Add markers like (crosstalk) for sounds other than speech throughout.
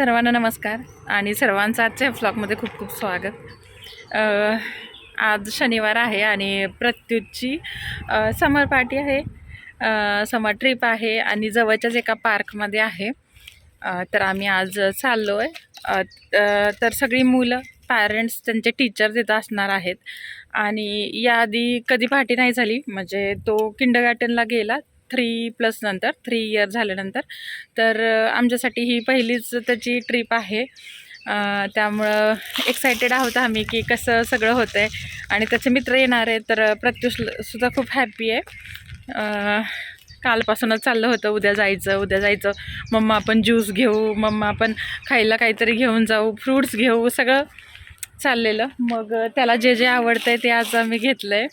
सर्वांना नमस्कार आणि सर्वांचं आजच्या फ्लॉगमध्ये खूप खूप स्वागत. आज शनिवार आहे आणि प्रत्युतची समर पार्टी आहे. समर ट्रिप आहे आणि जवळच्याच एका पार्कमध्ये आहे. तर आम्ही आज चाललो आहे तर सगळी मुलं पॅरेंट्स त्यांचे टीचर तिथं असणार आहेत. आणि याआधी कधी पार्टी नाही झाली. म्हणजे तो किंडगार्टनला गेला. थ्री प्लस नंतर थ्री इयर झाल्यानंतर. तर आमच्यासाठी ही पहिलीच त्याची ट्रिप आहे. त्यामुळं एक्सायटेड आहोत आम्ही की कसं सगळं होतं आहे आणि त्याचे मित्र येणार आहे तर प्रत्युष सुद्धा खूप हॅपी आहे. कालपासूनच चाललं होतं उद्या जायचं उद्या जायचं. मम्मा आपण ज्यूस घेऊ मम्मा आपण खायला काहीतरी घेऊन जाऊ फ्रूट्स घेऊ सगळं चाललेलं. मग त्याला जे जे आवडतं आहे ते आज आम्ही घेतलं आहे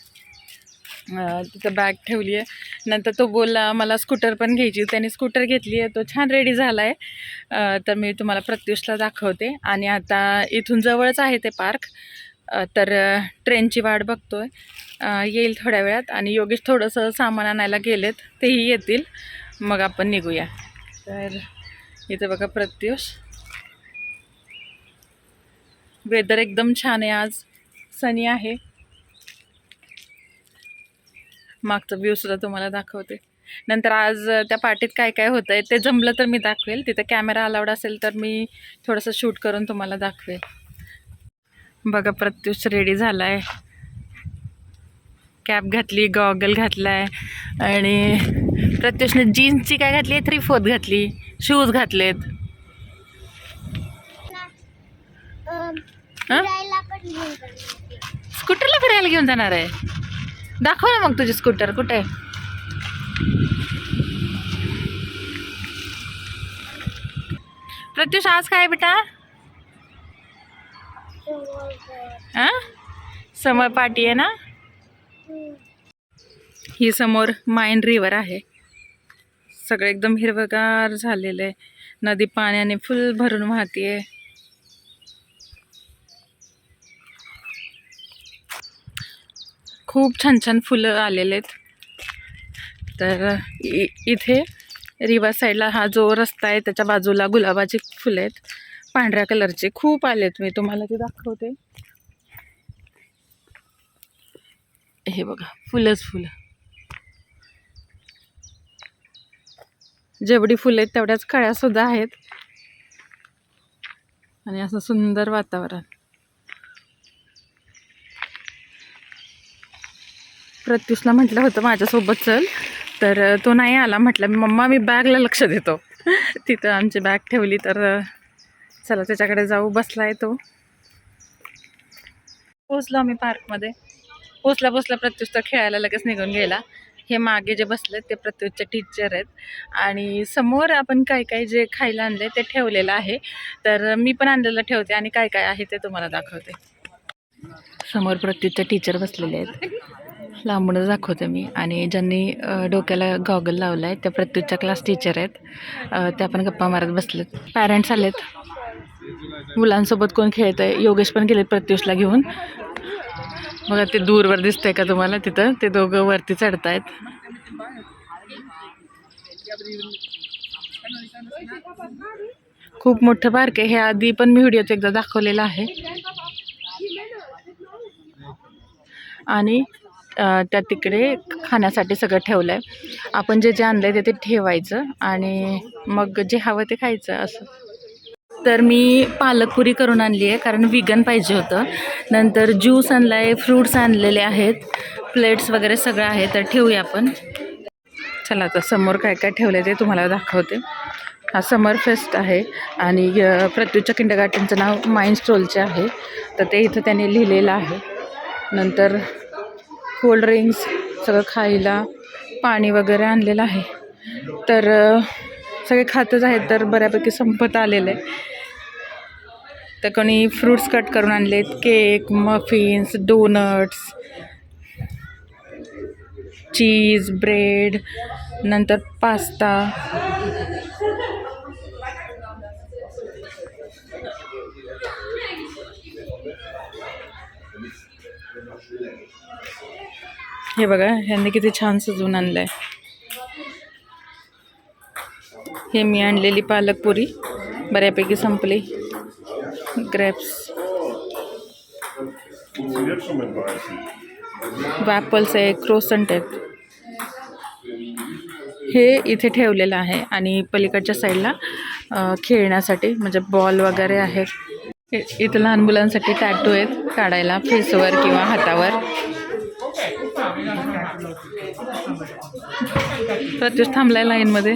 तिथं बॅग ठेवली आहे. नंतर तो बोलला मला स्कूटर पण घ्यायची. त्याने स्कूटर घेतली आहे. तो छान रेडी झाला आहे तर मी तुम्हाला प्रत्युषला दाखवते. आणि आता इथून जवळच आहे ते पार्क तर ट्रेनची वाट बघतो आहे येईल थोड्या वेळात. आणि योगेश थोडंसं सामान आणायला गेलेत. तेही येतील. मग आपण निघूया. तर इथं बघा प्रत्युष. वेदर एकदम छान आहे आज. सनी आहे. मागचा व्ह्यू सुद्धा तुम्हाला दाखवते. नंतर आज त्या पार्टीत काय काय होतं आहे ते जमलं तर मी दाखवेल. तिथं कॅमेरा अलाउड असेल तर मी थोडंसं शूट करून तुम्हाला दाखवेल. बघा प्रत्युष रेडी झाला आहे कॅप घातली गॉगल घातला आहे आणि प्रत्युषने जीन्सची काय घातली? आहे थ्री फोर्थ घातली शूज घातलेत? स्कूटरला फिरायला घेऊन जाणार आहे? दाखव ना मग तुझी स्कूटर कुठे आहे? प्रत्युष आज काय बेटा? हां? समर पार्टी आहे ना? ही समोर माइन रिवर आहे. सगळं एकदम हिरवगार झालेलं आहे. नदी पाण्याने फुल भरून वाहतीये. खूप छान छान फुलं आलेले आहेत. तर इ इथे रिवा साईडला हा जो रस्ता आहे त्याच्या बाजूला गुलाबाची फुलं आहेत. पांढऱ्या कलरचे खूप आलेत मी तुम्हाला ते दाखवते. हे बघा. फुलंच फुलं. जेवढी फुलं आहेत तेवढ्याच कळ्यासुद्धा आहेत. आणि असं सुंदर वातावरण. प्रत्युषला म्हटलं होतं माझ्यासोबत चल. तर तो नाही आला. म्हटलं मम्मा मी बॅगला लक्ष देतो. (laughs) तिथं आमची बॅग ठेवली तर चला त्याच्याकडे जाऊ. बसला आहे तो. पोचलो आम्ही पार्कमध्ये. पोचला पोचला प्रत्युष तर खेळायला लगेच निघून गेला. हे मागे जे बसले ते प्रत्युषचे टीचर आहेत. आणि समोर आपण काय काय जे खायला आणले ते ठेवलेलं आहे. तर मी पण आणलेलं ठेवते आणि काय काय आहे ते तुम्हाला दाखवते. समोर प्रत्युषचे टीचर बसलेले आहेत. लांबूनच दाखवते मी. आणि ज्यांनी डोक्याला गॉगल लावला आहे त्या प्रत्युषच्या क्लास टीचर आहेत. त्या पण गप्पा मारत बसलेत. पॅरेंट्स आलेत. मुलांसोबत कोण खेळत आहे योगेश पण गेलेत प्रत्युषला घेऊन. बघा ते दूरवर दिसतंय का तुम्हाला तिथं? ते दोघं वरती चढतायत. खूप मोठं पार्क आहे. हे आधी पण मी व्हिडिओत एकदा दाखवलेलं आहे. आणि त्या तिकडे खाण्यासाठी सगळं ठेवलं आहे आपण जे जे आणलं आहे ते ते ठेवायचं आणि मग जे हवं ते खायचं असं. तर मी पालकपुरी करून आणली आहे कारण विगन पाहिजे होतं. नंतर ज्यूस आणला आहे फ्रूट्स आणलेले आहेत प्लेट्स वगैरे सगळं आहे तर ठेवूया आपण. चला आता समोर काय काय ठेवलं ते तुम्हाला दाखवते. हा समर फेस्ट आहे आणि अ, प्रत्युच्या नाव माइंड स्टोलचे आहे. तर ते इथं त्यांनी लिहिलेलं आहे. नंतर कोल्ड ड्रिंक्स सगळं खायला पाणी वगैरे आणलेलं आहे. तर सगळे खातच आहेत तर बऱ्यापैकी संपत आलेलं आहे. तर कोणी फ्रूट्स कट करून आणलेत cake muffins donuts cheese bread नंतर पास्ता हे बघा ह्यांनी किती छान सजवून आणलं आहे हे मी आणलेली पालकपुरी बऱ्यापैकी संपली. ग्रेप्स वॅपल्स आहे क्रोसंट आहेत. हे इथे ठेवलेलं आहे आणि पलीकडच्या साईडला खेळण्यासाठी म्हणजे बॉल वगैरे आहेत. इथं लहान मुलांसाठी टॅटू आहेत काढायला फेसवर किंवा हातावर. प्रत्युष थांबलाय लाईनमध्ये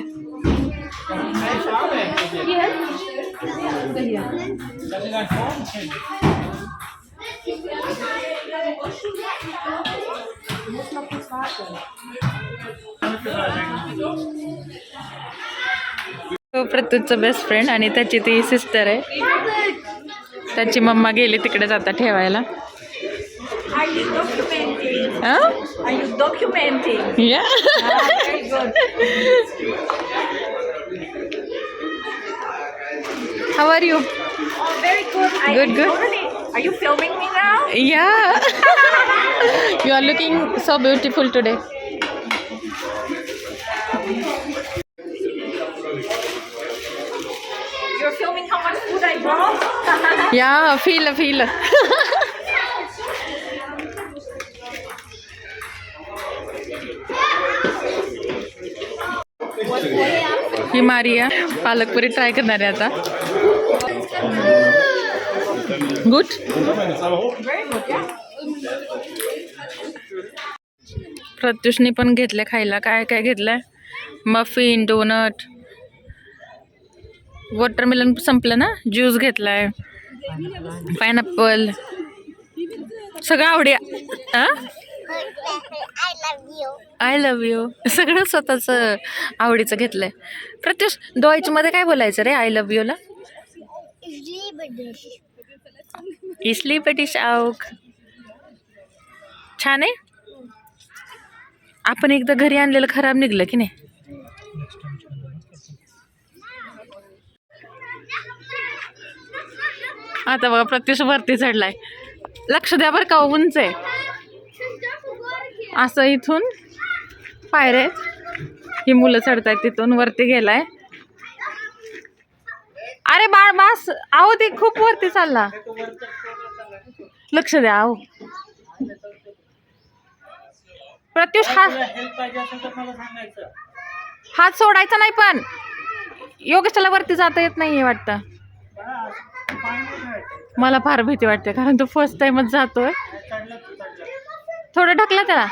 तो प्रत्युतचं बेस्ट फ्रेंड आणि त्याची ती सिस्टर आहे. त्याची मम्मा गेली तिकडे जाता ठेवायला. Are you documenting? Are you documenting? Yeah. Ah, very good. How are you? Oh, very good. I Good, good. Totally. Are you filming me now? Yeah. (laughs) you are looking so beautiful today. You're filming how much food I brought? (laughs) Yeah, feel, feel. (laughs) He Maria palak puri try करणार आहे आता. Good प्रत्युषने पण घेतलं खायला. काय काय घेतलंय? Muffin doughnut watermelon संपलं ना? ज्यूस घेतलाय. पायनॅपल सगळं आवड्या आय लव्ह यू सगळं स्वतःच आवडीचं घेतलंय. प्रत्युषमध्ये काय बोलायचं रे? आय लव्ह यूला इसली बडी शाऊक छान आहे? आपण एकदा घरी आणलेलं खराब निघलं की नाही? आता बघा प्रत्युष वरती चढलाय. लक्ष द्या बरं का उंच आहे. असं इथून पायऱ्या आहेत. ही मुलं चढतायत तिथून वरती गेलाय. अरे बाळ बास. आहो ते खूप वरती चालला. लक्ष द्या आहो. प्रत्युष हा हात सोडायचा नाही पण. योगेशाला वरती जाता येत नाहीये वाटतं. मला फार भीती वाटते कारण तो फर्स्ट टाइमच जातोय. थोडं ढकला त्याला.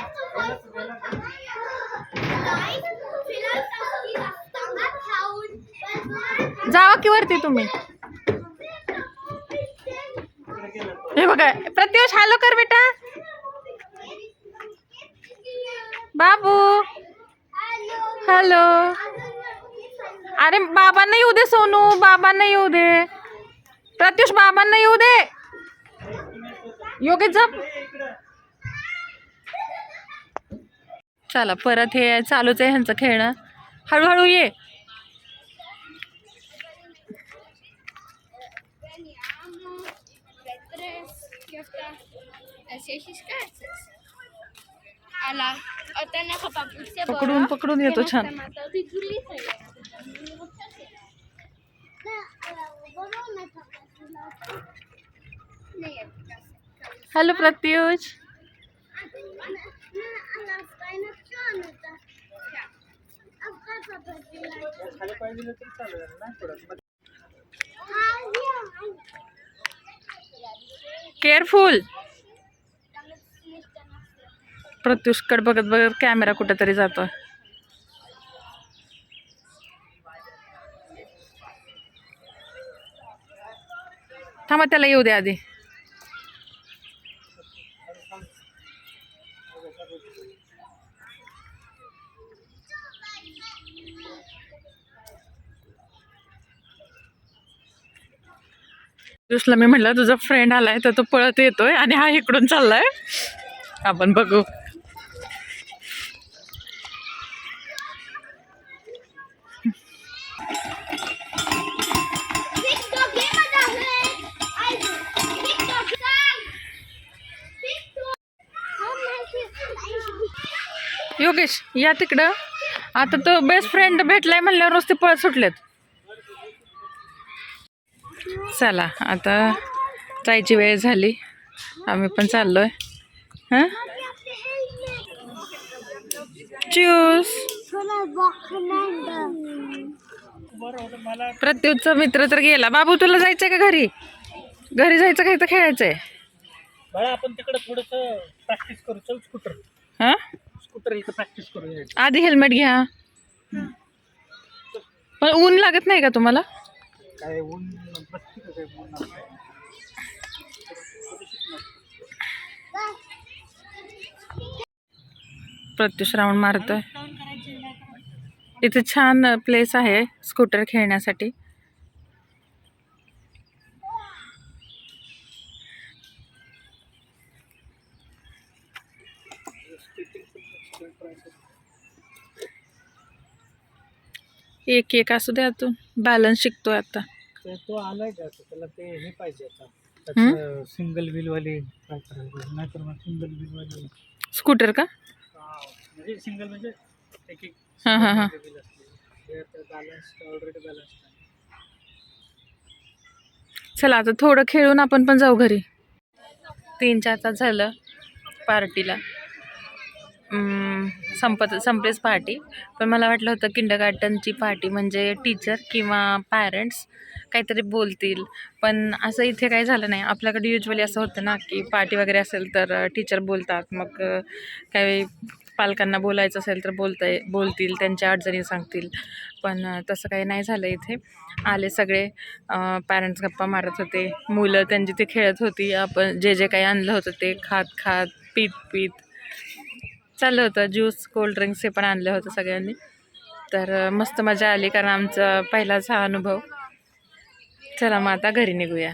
जावा की वरती तुम्ही? हे बघा प्रत्युष हॅलो कर बेटा. बाबू. हॅलो. अरे बाबांना येऊ दे सोनू बाबांना येऊ दे. प्रत्युष बाबांना येऊ दे. योगेश जप चला परत हे चालूच आहे ह्यांचं खेळणं. हळूहळू ये. Ala, o ten nakapapit siya ba? पकडून केअरफुल प्रत्युषकडे बघत बघत कॅमेरा कुठेतरी जातोय थांबा त्याला येऊ दे आधी पियुषला मी म्हटलं तुझा फ्रेंड आलाय तर तो पळत येतोय आणि हा इकडून चाललाय. आपण बघू. योगेश या तिकडं. आता तो बेस्ट फ्रेंड भेटलाय म्हणल्यावर नुसते पळत सुटलेत. चला आता जायची वेळ झाली. आम्ही पण चाललोय. हां? च्यूस प्रत्युतचा मित्र तर गेला. बाबू तुला जायचंय का घरी? घरी जायचं का इथं खेळायचंय? बाळा आपण तिकडे थोडस प्रॅक्टिस करू. चल स्कूटर हां? स्कूटर इथं प्रॅक्टिस करू आधी हेल्मेट घ्या. पण ऊन लागत नाही का तुम्हाला? काय ऊन बसते का काय ऊन प्रत्युष राऊंड मारतोय. इथे छान प्लेस आहे स्कूटर खेळण्यासाठी. एक एक असू द्या तू बॅलन्स शिकतोय आता. तो आलाय का? त्याला ते हे पाहिजे आता. सिंगल व्हील वाले काय करायचं? नाहीतर मग सिंगल व्हील वाले स्कूटर का म्हणजे सिंगल म्हणजे एक एक हां हां. हां व्हील असते ते बॅलन्स ऑलरेडी बॅलन्स चला आता थोडं खेळून आपण पण जाऊ घरी. तीन चार तास झालं पार्टीला संपत संपलीच पार्टी. पण मला वाटलं होतं किंड गार्डनची पार्टी म्हणजे टीचर किंवा पॅरेंट्स काहीतरी बोलतील. पण असं इथे काही झालं नाही. आपल्याकडे युजली असं होतं ना की पार्टी वगैरे असेल तर टीचर बोलतात. मग काही पालकांना बोलायचं असेल तर बोलता बोलतील त्यांच्या अडचणी सांगतील. पण तसं काही नाही झालं इथे. आले सगळे पॅरेंट्स गप्पा मारत होते. मुलं त्यांची ते खेळत होती. आपण जे जे काही आणलं होतं ते खात खात पीत पीत. चाललं होतं. ज्यूस कोल्ड्रिंक्स हे पण आणलं होतं सगळ्यांनी. तर मस्त मजा आली कारण आमचा पहिलाच हा अनुभव. चला मग आता घरी निघूया.